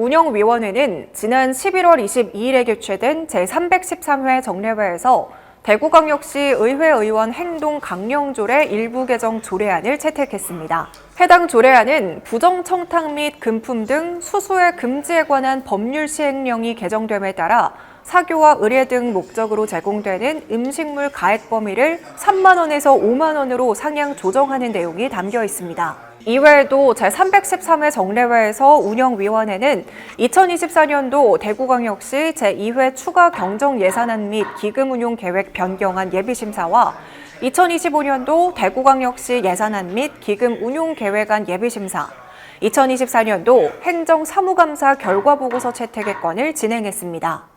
운영위원회는 지난 11월 22일에 개최된 제313회 정례회에서 대구광역시 의회 의원 행동 강령조례 일부 개정 조례안을 채택했습니다. 해당 조례안은 부정청탁 및 금품 등 수수의 금지에 관한 법률 시행령이 개정됨에 따라 사교와 의뢰 등 목적으로 제공되는 음식물 가액 범위를 3만 원에서 5만 원으로 상향 조정하는 내용이 담겨 있습니다. 이외에도 제313회 정례회에서 운영위원회는 2024년도 대구광역시 제2회 추가 경정 예산안 및 기금 운용 계획 변경안 예비심사와 2025년도 대구광역시 예산안 및 기금 운용 계획안 예비심사, 2024년도 행정사무감사 결과보고서 채택의 건을 진행했습니다.